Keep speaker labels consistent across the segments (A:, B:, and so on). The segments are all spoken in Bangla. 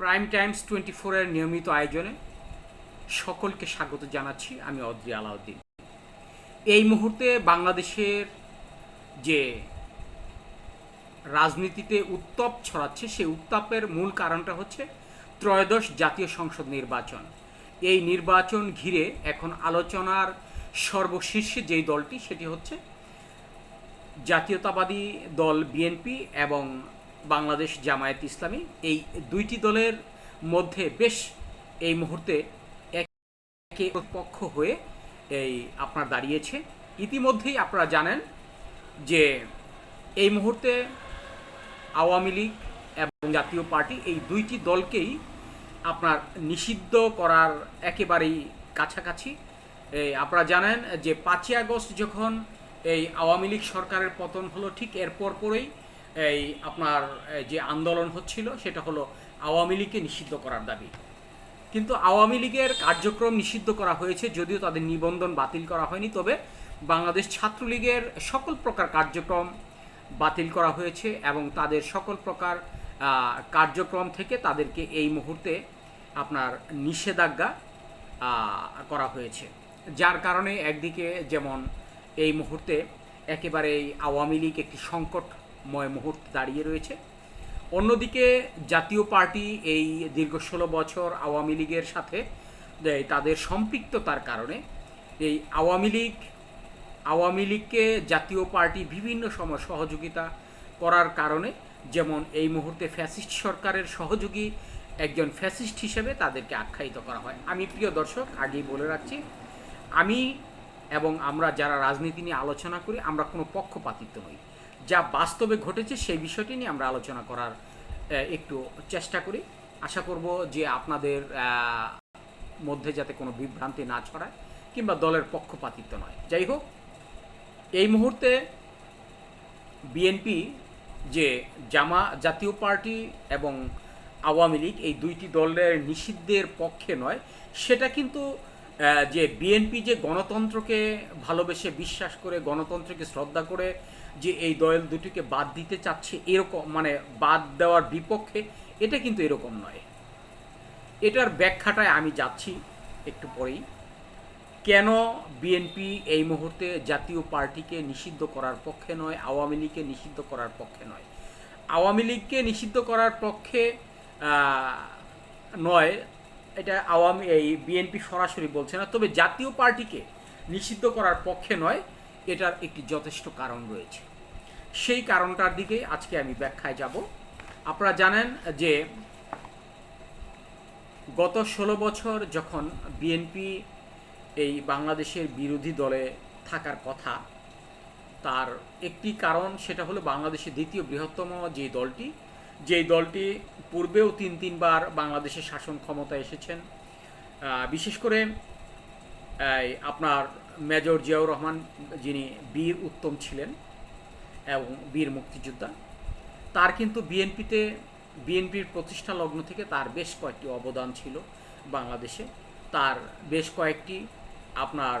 A: প্রাইম টাইমস টোয়েন্টি ফোরের নিয়মিত আয়োজনে সকলকে স্বাগত জানাচ্ছি আমি অদ্রি আলাউদ্দিন। এই মুহূর্তে বাংলাদেশের যে রাজনীতিতে উত্তাপ ছড়াচ্ছে, সেই উত্তাপের মূল কারণটা হচ্ছে ত্রয়োদশ জাতীয় সংসদ নির্বাচন। এই নির্বাচন ঘিরে এখন আলোচনার সর্বশীর্ষে যেই দলটি, সেটি হচ্ছে জাতীয়তাবাদী দল বিএনপি এবং বাংলাদেশ জামায়াত ইসলামী এই দুইটি দলের মধ্যে বেশ এই মুহূর্তে একে পক্ষ হয়ে এই আপনার দাঁড়িয়েছে। ইতিমধ্যেই আপনারা জানেন যে এই মুহূর্তে আওয়ামী লীগ এবং জাতীয় পার্টি এই দুইটি দলকেই আপনার নিষিদ্ধ করার একেবারেই কাছাকাছি। এই আপনারা জানেন যে পাঁচই আগস্ট যখন এই আওয়ামী লীগ সরকারের পতন হলো, ঠিক এরপর পরেই এই আপনার যে আন্দোলন হচ্ছিল, সেটা হলো আওয়ামী লীগকে নিষিদ্ধ করার দাবি। কিন্তু আওয়ামী লীগের কার্যক্রম নিষিদ্ধ করা হয়েছে যদিও তাদের নিবন্ধন বাতিল করা হয়নি, তবে বাংলাদেশ ছাত্রলীগের সকল প্রকার কার্যক্রম বাতিল করা হয়েছে এবং তাদের সকল প্রকার কার্যক্রম থেকে তাদেরকে এই মুহূর্তে আপনার নিষেধাজ্ঞা করা হয়েছে। যার কারণে একদিকে যেমন এই মুহূর্তে একেবারেই আওয়ামী লীগ একটি সংকটময় মুহূর্তে দাঁড়িয়ে রয়েছে। অন্যদিকে জাতীয় পার্টি এই দীর্ঘ ষোলো বছর আওয়ামী লীগের সাথে তাদের সম্পৃক্ততার কারণে এই আওয়ামী লীগ, আওয়ামী লীগকে জাতীয় পার্টি বিভিন্ন সময় সহযোগিতা করার কারণে, যেমন এই মুহূর্তে ফ্যাসিস্ট সরকারের সহযোগী একজন ফ্যাসিস্ট হিসেবে তাদেরকে আখ্যায়িত করা হয়। আমি প্রিয় দর্শক, আগেই বলে রাখছি, আমি এবং আমরা যারা রাজনীতি নিয়ে আলোচনা করি, আমরা কোনো পক্ষপাতিত্ব নই। যা বাস্তবে ঘটেছে সেই বিষয়টি নিয়ে আমরা আলোচনা করার একটু চেষ্টা করি। আশা করব যে আপনাদের মধ্যে যাতে কোনো বিভ্রান্তি না ছড়ায় কিংবা দলের পক্ষপাতিত্ব নয়। যাই হোক, এই মুহূর্তে বিএনপি যে জামা জাতীয় পার্টি এবং আওয়ামী লীগ, এই দুইটি দলের নিষিদ্ধের পক্ষে নয়, সেটা কিন্তু যে বিএনপি যে গণতন্ত্রকে ভালোবেসে বিশ্বাস করে, গণতন্ত্রকে শ্রদ্ধা করে যে এই দল দুটিকে বাদ দিতে চাচ্ছে এরকম মানে বাদ দেওয়ার বিপক্ষে, এটা কিন্তু এরকম নয়। এটার ব্যাখ্যাটায় আমি যাচ্ছি একটু পরেই। কেন বিএনপি এই মুহূর্তে জাতীয় পার্টিকে নিষিদ্ধ করার পক্ষে নয়, আওয়ামী লীগকে নিষিদ্ধ করার পক্ষে নয়? আওয়ামী লীগকে নিষিদ্ধ করার পক্ষে নয় এটা আওয়ামী, এই বিএনপি সরাসরি বলছে না, তবে জাতীয় পার্টিকে নিষিদ্ধ করার পক্ষে নয়, এটার একটি যথেষ্ট কারণ রয়েছে। সেই কারণটার দিকে আজকে আমি ব্যাখ্যায় যাব। আপনারা জানেন যে গত ষোলো বছর যখন বিএনপি এই বাংলাদেশের বিরোধী দলে থাকার কথা, তার একটি কারণ সেটা হলো বাংলাদেশের দ্বিতীয় বৃহত্তম যে দলটি যেই দলটি পূর্বেও তিন তিনবার বাংলাদেশের শাসন ক্ষমতায় এসেছেন বিশেষ করে আপনার মেজর জিয়াউর রহমান যিনি বীর উত্তম ছিলেন এবং বীর মুক্তিযোদ্ধা, তার কিন্তু বিএনপিতে, বিএনপির প্রতিষ্ঠা লগ্ন থেকে তার বেশ কয়েকটি অবদান ছিল বাংলাদেশে। তার বেশ কয়েকটি আপনার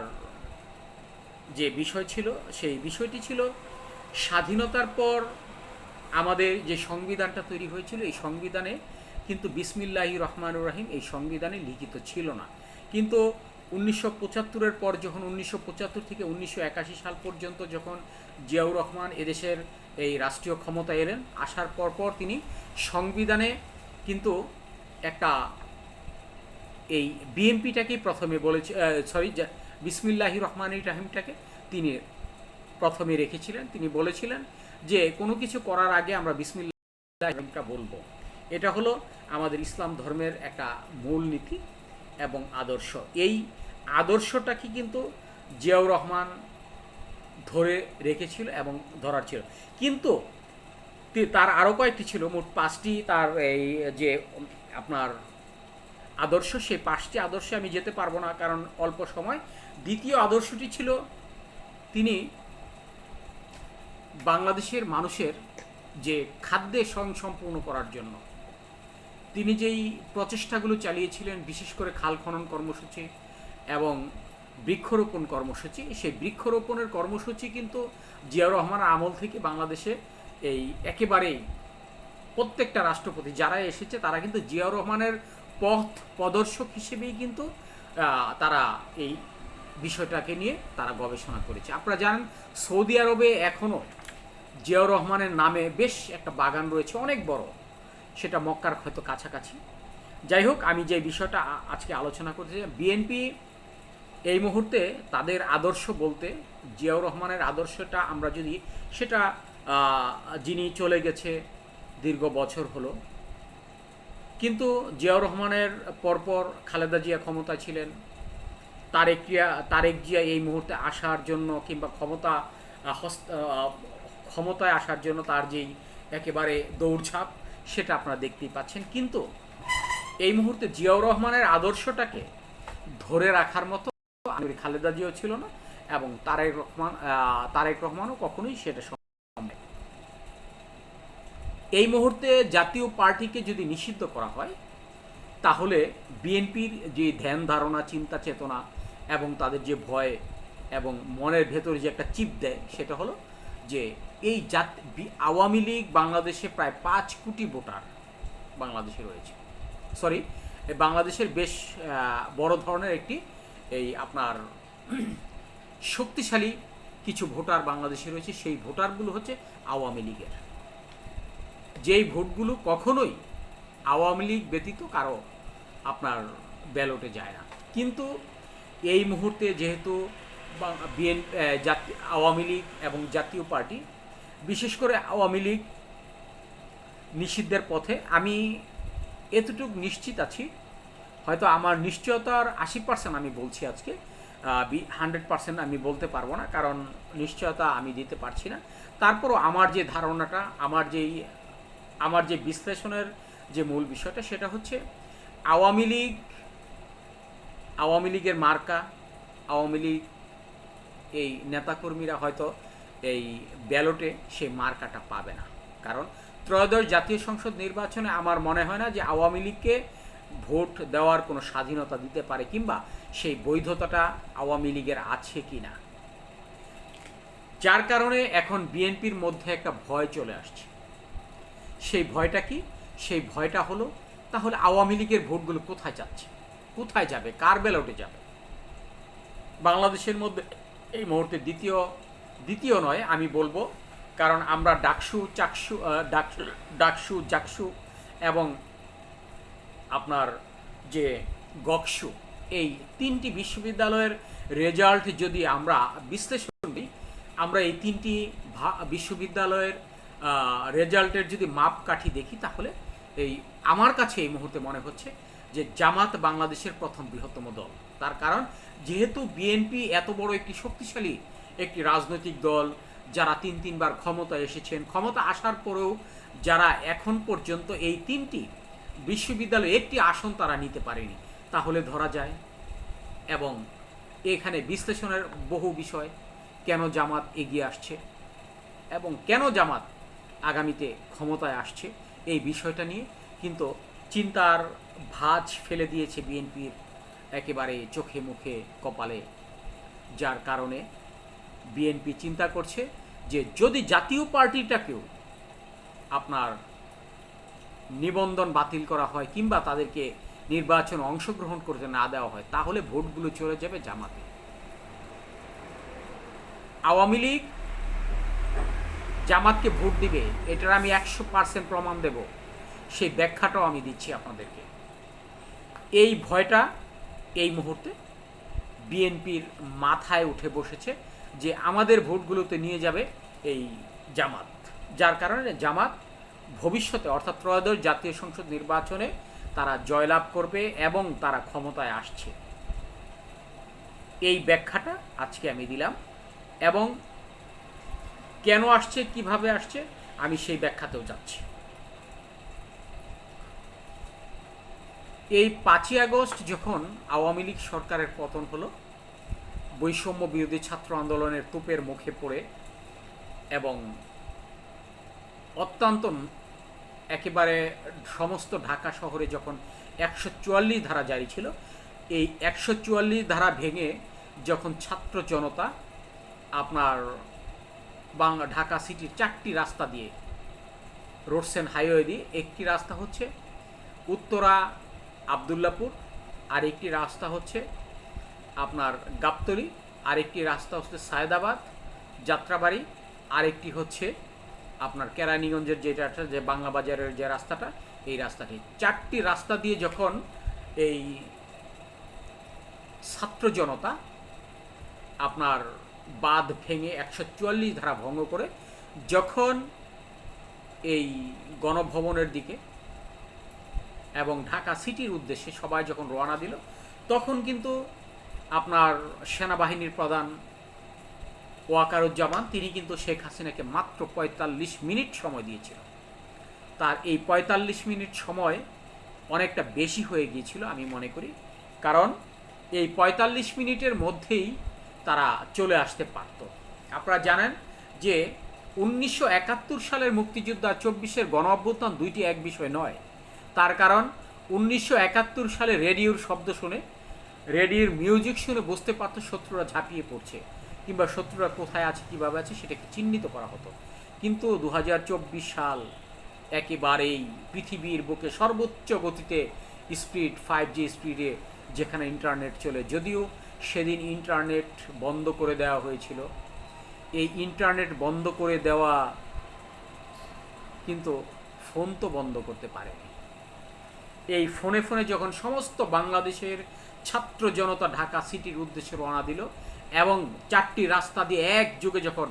A: যে বিষয় ছিল, সেই বিষয়টি ছিল স্বাধীনতার পর আমাদের যে সংবিধানটা তৈরি হয়েছিল, এই সংবিধানে কিন্তু বিসমিল্লাহি রহমানুর রহিম এই সংবিধানে লিখিত ছিল না। কিন্তু উনিশশো পঁচাত্তরের পর যখন উনিশশো পঁচাত্তর থেকে উনিশশো একাশি সাল পর্যন্ত যখন জিয়াউর রহমান এদেশের এই রাষ্ট্রীয় ক্ষমতা এলেন, আসার পর পর তিনি সংবিধানে কিন্তু একটা এই বিএনপিটাকেই প্রথমে বলেছে সরি বিসমিল্লাহি রহমান রাহিমটাকে তিনি প্রথমে রেখেছিলেন। তিনি বলেছিলেন যে কোনো কিছু করার আগে আমরা বিসমিল্লাহ রহিমটা বলব। এটা হলো আমাদের ইসলাম ধর্মের একটা মূল নীতি এবং আদর্শ। এই আদর্শটাকে কিন্তু জিয়াউর রহমান ধরে রেখেছিল এবং ধরার ছিল। কিন্তু তার আরও কয়েকটি ছিল। মোট পাঁচটি তার এই যে আপনার আদর্শ, সেই পাঁচটি আদর্শে আমি যেতে পারব না, কারণ অল্প সময়। দ্বিতীয় আদর্শটি ছিল তিনি বাংলাদেশের মানুষের যে খাদ্যে স্বয়ংসম্পূর্ণ করার জন্য। তিনি যেই প্রচেষ্টাগুলো চালিয়েছিলেন, বিশেষ করে খাল খনন কর্মসূচি এবং বৃক্ষরোপণ কর্মসূচি, সেই বৃক্ষরোপণের কর্মসূচি কিন্তু জিয়াউর রহমানের আমল থেকে বাংলাদেশে এই একেবারেই প্রত্যেকটা রাষ্ট্রপতি যারা এসেছে, তারা কিন্তু জিয়াউর রহমানের পথ প্রদর্শক হিসেবেই কিন্তু তারা এই বিষয়টাকে নিয়ে তারা গবেষণা করেছে। আপনারা জানেন, সৌদি আরবে এখনও জিয়াউর রহমানের নামে বেশ একটা বাগান রয়েছে, অনেক বড়। সেটা মক্কার হয়তো কাছাকাছি। যাই হোক, আমি যে বিষয়টা আজকে আলোচনা করতে চাই, বিএনপি এই মুহূর্তে তাদের আদর্শ বলতে, জিয়াউর রহমানের আদর্শটা আমরা যদি সেটা যিনি চলে গেছে দীর্ঘ বছর হলো, কিন্তু জিয়াউর রহমানের পরপর খালেদা জিয়া ক্ষমতা ছিলেন, তারেক জিয়া তারেক জিয়া এই মুহূর্তে আসার জন্য কিংবা ক্ষমতা হস্ত ক্ষমতায় আসার জন্য তার যেই একেবারে দৌড়ঝাঁপ, সেটা আপনারা দেখতেই পাচ্ছেন কিন্তু এই মুহূর্তে জিয়াউর রহমানের আদর্শটাকে ধরে রাখার মতো আমির খালেদা জিয়াও ছিল না এবং তারেক রহমান তারেক রহমানও কখনোই সেটা সম্ভব। এই মুহূর্তে জাতীয় পার্টিকে যদি নিষিদ্ধ করা হয়, তাহলে বিএনপির যে ধ্যান ধারণা, চিন্তা চেতনা এবং তাদের যে ভয় এবং মনের ভেতরে যে একটা চিপ দেয়, সেটা হলো যে এই জাত আওয়ামী লীগ বাংলাদেশে প্রায় পাঁচ কোটি ভোটার বাংলাদেশে রয়েছে। সরি বাংলাদেশের বেশ বড় ধরনের একটি এই আপনার শক্তিশালী কিছু ভোটার বাংলাদেশে রয়েছে। সেই ভোটারগুলো হচ্ছে আওয়ামী লীগের। যেই ভোটগুলো কখনোই আওয়ামী লীগ ব্যতীত কারও আপনার ব্যালটে যায় না। কিন্তু এই মুহূর্তে যেহেতু বিএন আওয়ামী লীগ এবং জাতীয় পার্টি, বিশেষ করে আওয়ামী লীগ নিষিদ্ধের পথে আমি এতটুকু নিশ্চিত আছি, হয়তো আমার নিশ্চয়তার আশি পার্সেন্ট আমি বলছি আজকে হান্ড্রেড পার্সেন্ট আমি বলতে পারব না, কারণ নিশ্চয়তা আমি দিতে পারছি না। তারপরও আমার যে ধারণাটা, আমার যেই, আমার যে বিশ্লেষণের যে মূল বিষয়টা সেটা হচ্ছে, আওয়ামী লীগ, আওয়ামী লীগের মার্কা, আওয়ামী লীগ এই নেতাকর্মীরা হয়তো এই ব্যালটে সেই মার্কাটা পাবে না। কারণ ত্রয়োদশ জাতীয় সংসদ নির্বাচনে আমার মনে হয় না যে আওয়ামী লীগকে ভোট দেওয়ার কোনো স্বাধীনতা দিতে পারে কিংবা সেই বৈধতাটা আওয়ামী লীগের আছে কি না যার কারণে এখন বিএনপির মধ্যে একটা ভয় চলে আসছে। সেই ভয়টা কি? সেই ভয়টা হলো, তাহলে আওয়ামী লীগের ভোটগুলো কোথায় যাচ্ছে? কোথায় যাবে? কার ব্যালটে যাবে? বাংলাদেশের মধ্যে এই মুহূর্তে দ্বিতীয় দ্বিতীয় নয়, আমি বলব, কারণ আমরা ডাকসু, চাকসু ডাকসু ডাকসু, জাকসু এবং আপনার যে গকসু, এই তিনটি বিশ্ববিদ্যালয়ের রেজাল্ট যদি আমরা বিশ্লেষণ করি আমরা এই তিনটি বিশ্ববিদ্যালয়ের রেজাল্টের যদি মাপকাঠি দেখি, তাহলে এই আমার কাছে এই মুহূর্তে মনে হচ্ছে যে জামাত বাংলাদেশের প্রথম বৃহত্তম দল। তার কারণ যেহেতু বিএনপি এত বড় একটি শক্তিশালী একটি রাজনৈতিক দল, যারা তিন তিনবার ক্ষমতায় এসেছেন, ক্ষমতা আসার পরেও যারা এখন পর্যন্ত এই তিনটি বিশ্ববিদ্যালয়ে একটি আসন তারা নিতে পারেনি। তাহলে ধরা যায় এবং এখানে বিশ্লেষণের বহু বিষয়, কেন জামাত এগিয়ে আসছে এবং কেন জামাত আগামীতে ক্ষমতায় আসছে, এই বিষয়টা নিয়ে কিন্তু চিন্তার ভাঁজ ফেলে দিয়েছে বিএনপির একেবারে চোখে মুখে কপালে, যার কারণে বিএনপি চিন্তা করছে যে যদি জাতীয় পার্টিটাকেও আপনার নিবন্ধন বাতিল করা হয় কিংবা তাদেরকে নির্বাচন অংশগ্রহণ করতে না দেওয়া হয়, তাহলে ভোটগুলো চলে যাবে জামাতে। আওয়ামী লীগ জামাতকে ভোট দিবে, এটার আমি একশো পার্সেন্ট প্রমাণ দেব। সেই ব্যাখ্যাটাও আমি দিচ্ছি আপনাদেরকে। এই ভয়টা এই মুহূর্তে বিএনপির মাথায় উঠে বসেছে যে আমাদের ভোটগুলোতে নিয়ে যাবে এই জামাত। যার কারণে জামাত ভবিষ্যতে, অর্থাৎ ত্রয়োদশ জাতীয় সংসদ নির্বাচনে তারা জয়লাভ করবে এবং তারা ক্ষমতায় আসছে। এই ব্যাখ্যাটা আজকে আমি দিলাম এবং কেন আসছে, কীভাবে আসছে, আমি সেই ব্যাখ্যাতেও যাচ্ছি। এই পাঁচই আগস্ট যখন আওয়ামী লীগ সরকারের পতন হলো, বৈষম্য বিরোধী ছাত্র আন্দোলনের তোপের মুখে পড়ে এবং অত্যন্ত একেবারে সমস্ত ঢাকা শহরে যখন একশো চুয়াল্লিশ ধারা জারি ছিল, এই একশো চুয়াল্লিশ ধারা ভেঙে যখন ছাত্র জনতা আপনার বাংলা ঢাকা সিটির চারটি রাস্তা দিয়ে, রোডসেন হাইওয়ে দিয়ে, একটি রাস্তা হচ্ছে উত্তরা আবদুল্লাপুর আর একটি রাস্তা হচ্ছে আপনার গাবতলি, আরেকটি রাস্তা হচ্ছে সায়দাবাদ, যাত্রাবাড়ি, আরেকটি হচ্ছে আপনার কেরানীগঞ্জের যেটা আছে যে বাংলা বাজারের যে রাস্তাটা, এই রাস্তাটি। চারটি রাস্তা দিয়ে যখন এই ছাত্র জনতা আপনার বাঁধ ভেঙে একশো চুয়াল্লিশ ধারা ভঙ্গ করে, যখন এই গণভবনের দিকে এবং ঢাকা সিটির উদ্দেশ্যে সবাই যখন রওনা দিল, তখন কিন্তু আপনার সেনাবাহিনীর প্রধান ওয়াকারুজ্জামান, তিনি কিন্তু শেখ হাসিনাকে মাত্র পঁয়তাল্লিশ মিনিট সময় দিয়েছিল। তার এই পঁয়তাল্লিশ মিনিট সময় অনেকটা বেশি হয়ে গিয়েছিল আমি মনে করি, কারণ এই পঁয়তাল্লিশ মিনিটের মধ্যেই তারা চলে আসতে পারত। আপনারা জানেন যে উনিশশো একাত্তর সালের মুক্তিযুদ্ধ চব্বিশের গণ অভ্যুত্থান দুইটি এক বিষয় নয় তার কারণ উনিশশো একাত্তর সালে রেডিওর শব্দ শুনে, রেডিওর মিউজিক শুনে বুঝতে পারত শত্রুরা ঝাঁপিয়ে পড়ছে, কিংবা শত্রুরা কোথায় আছে, কীভাবে আছে, সেটাকে চিহ্নিত করা হতো। কিন্তু দু হাজার চব্বিশ সাল একেবারেই পৃথিবীর বুকে সর্বোচ্চ গতিতে স্পিড ফাইভ জি স্পিডে যেখানে ইন্টারনেট চলে, যদিও সেদিন ইন্টারনেট বন্ধ করে দেওয়া হয়েছিল। এই ইন্টারনেট বন্ধ করে দেওয়া কিন্তু ফোন তো বন্ধ করতে পারেনি। এই ফোনে ফোনে যখন সমস্ত বাংলাদেশের ছাত্র জনতা ঢাকা সিটির উদ্দেশ্যে রওনা দিল এবং চারটি রাস্তা দিয়ে একযোগে যখন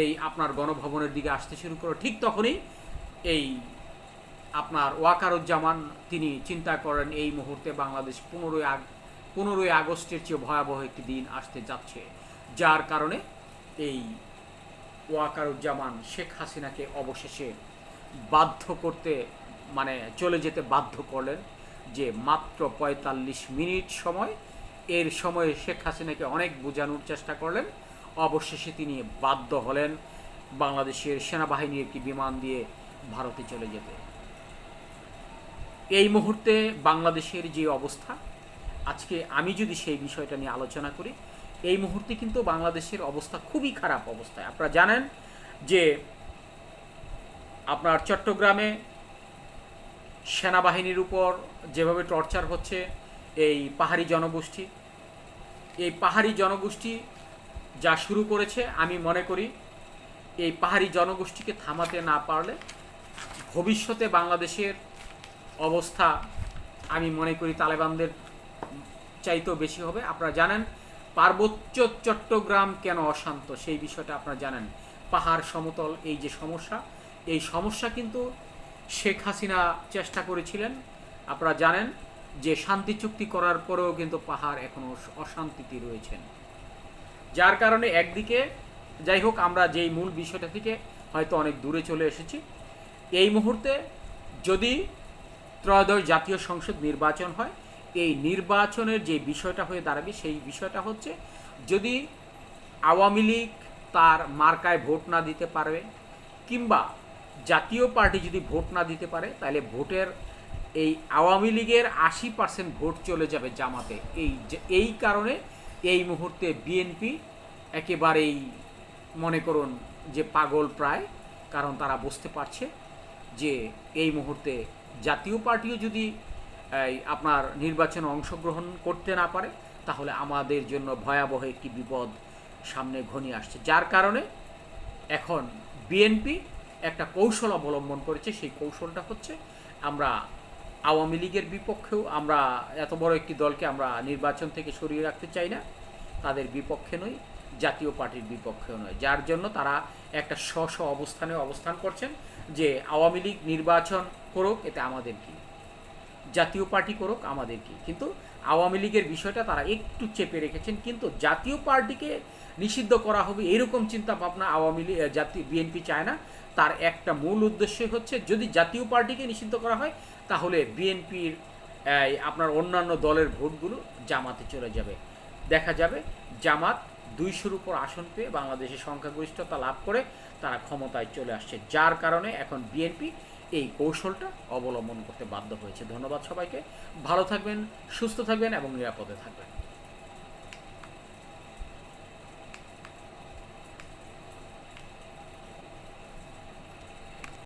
A: এই আপনার গণভবনের দিকে আসতে শুরু করল, ঠিক তখনই এই আপনার ওয়াকারুজ্জামান তিনি চিন্তা করেন, এই মুহূর্তে বাংলাদেশ পনেরোই আগ, পনেরোই আগস্টের চেয়ে ভয়াবহ একটি দিন আসতে যাচ্ছে। যার কারণে এই ওয়াকারুজ্জামান শেখ হাসিনাকে অবশেষে বাধ্য করতে মানে চলে যেতে বাধ্য করলেন যে মাত্র পঁয়তাল্লিশ মিনিট সময়। এর সময়ে শেখ হাসিনাকে অনেক বোঝানোর চেষ্টা করলেন। অবশেষে তিনি বাধ্য হলেন বাংলাদেশের সেনাবাহিনীর একটি বিমান দিয়ে ভারতে চলে যেতে। এই মুহূর্তে বাংলাদেশের যে অবস্থা, আজকে আমি যদি সেই বিষয়টা নিয়ে আলোচনা করি, এই মুহূর্তে কিন্তু বাংলাদেশের অবস্থা খুবই খারাপ অবস্থায়। আপনারা জানেন যে আপনার চট্টগ্রামে সেনাবাহিনীর উপর যেভাবে টর্চার হচ্ছে এই পাহাড়ি জনগোষ্ঠী, এই পাহাড়ি জনগোষ্ঠী যা শুরু করেছে, আমি মনে করি এই পাহাড়ি জনগোষ্ঠীকে থামাতে না পারলে ভবিষ্যতে বাংলাদেশের অবস্থা আমি মনে করি তালেবানদের চাইতেও বেশি হবে। আপনারা জানেন পার্বত্য চট্টগ্রাম কেন অশান্ত, সেই বিষয়টা আপনারা জানেন। পাহাড় সমতল, এই যে সমস্যা, এই সমস্যা কিন্তু শেখ হাসিনা চেষ্টা করেছিলেন। আপনারা জানেন যে শান্তি চুক্তি করার পরেও কিন্তু পাহাড় এখনও অশান্তিতে রয়েছেন। যার কারণে একদিকে, যাই হোক, আমরা যেই মূল বিষয়টা থেকে হয়তো অনেক দূরে চলে এসেছি, এই মুহূর্তে যদি ত্রয়োদশ জাতীয় সংসদ নির্বাচন হয়, এই নির্বাচনের যে বিষয়টা হয়ে দাঁড়াবে, সেই বিষয়টা হচ্ছে যদি আওয়ামী লীগ তার মার্কায় ভোট না দিতে পারবে, কিংবা জাতীয় পার্টি যদি ভোট না দিতে পারে, তাহলে ভোটের এই আওয়ামী লীগের আশি পার্সেন্ট ভোট চলে যাবে জামাতে। এই এই কারণে এই মুহূর্তে বিএনপি একেবারেই মনে করুন যে পাগল প্রায়, কারণ তারা বুঝতে পারছে যে এই মুহূর্তে জাতীয় পার্টিও যদি আপনার নির্বাচনে অংশগ্রহণ করতে না পারে, তাহলে আমাদের জন্য ভয়াবহ একটি বিপদ সামনে ঘনিয়ে আসছে। যার কারণে এখন বিএনপি একটা কৌশল অবলম্বন করেছে। সেই কৌশলটা হচ্ছে আমরা আওয়ামী লীগের বিপক্ষেও আমরা এত বড় একটি দলকে আমরা নির্বাচন থেকে সরিয়ে রাখতে চাই না। তাদের বিপক্ষে নই, জাতীয় পার্টির বিপক্ষেও নয়। যার জন্য তারা একটা স্ব স্ব অবস্থানে অবস্থান করছেন যে আওয়ামী লীগ নির্বাচন করুক, এতে আমাদের কি? জাতীয় পার্টি করুক, আমাদের কি? কিন্তু আওয়ামী লীগের বিষয়টা তারা একটু চেপে রেখেছেন, কিন্তু জাতীয় পার্টিকে নিষিদ্ধ করা হবে এরকম চিন্তা ভাবনা আওয়ামী লীগ জাতীয় বিএনপি চায় না। তার একটা মূল উদ্দেশ্য হচ্ছে যদি জাতীয় পার্টিকে নিষিদ্ধ করা হয়, তাহলে বিএনপির আপনার অন্যান্য দলের ভোটগুলো জামাতে চলে যাবে। দেখা যাবে জামাত দুইশোর উপর আসন পেয়ে বাংলাদেশের সংখ্যাগরিষ্ঠতা লাভ করে তারা ক্ষমতায় চলে আসছে। যার কারণে এখন বিএনপি এই কৌশলটা অবলম্বন করতে বাধ্য হয়েছে। ধন্যবাদ সবাইকে। ভালো থাকবেন, সুস্থ থাকবেন এবং নিরাপদে থাকবেন।